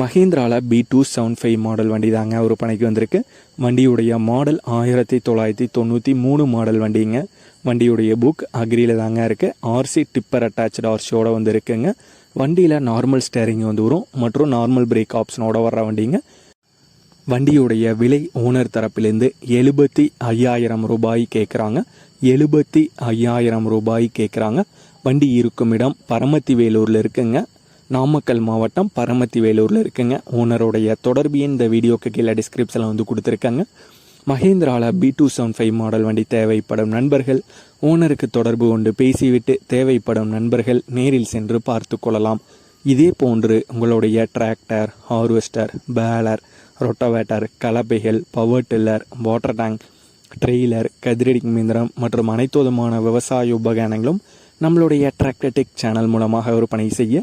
மஹேந்திராவில் B two seven five model வண்டி தாங்க பணிக்கு வந்திருக்கு. வண்டியுடைய மாடல் ஆயிரத்தி தொள்ளாயிரத்தி தொண்ணூற்றி மூணு மாடல் வண்டிங்க. வண்டியுடைய புக் அக்ரியில் தாங்க இருக்குது ஆர்சி டிப்பர் அட்டாச்சு ஆர்சியோட வந்து இருக்குங்க வண்டியில் நார்மல் ஸ்டேரிங் வந்து வரும். மற்றும் நார்மல் பிரேக் ஆப்ஷனோட வர்ற வண்டிங்க. வண்டியுடைய விலை ஓனர் தரப்பிலேருந்து எழுபத்தி ஐயாயிரம் ரூபாய் கேட்குறாங்க எழுபத்தி ஐயாயிரம் ரூபாய் கேட்குறாங்க வண்டி இருக்கும் இடம் பரமத்தி வேலூரில் இருக்குங்க. நாமக்கல் மாவட்டம் பரமத்தி வேலூரில் இருக்குங்க. ஓனருடைய தொடர்பு இந்த வீடியோக்கு கீழே டிஸ்கிரிப்ஷனில் வந்து கொடுத்துருக்காங்க. மஹேந்திராவில் B two seven five model வண்டி தேவைப்படும் நண்பர்கள் ஓனருக்கு தொடர்பு கொண்டு பேசிவிட்டு தேவைப்படும் நண்பர்கள் நேரில் சென்று பார்த்து கொள்ளலாம். இதே போன்று உங்களுடைய tractor harvester baler rotavator கலப்பைகள் power tiller water tank trailer கதிரடி மீந்திரம் மற்றும் அனைத்து விதமான விவசாய உபகரணங்களும் நம்மளுடைய டிராக்டர் டெக் சேனல் மூலமாக விற்பனை செய்ய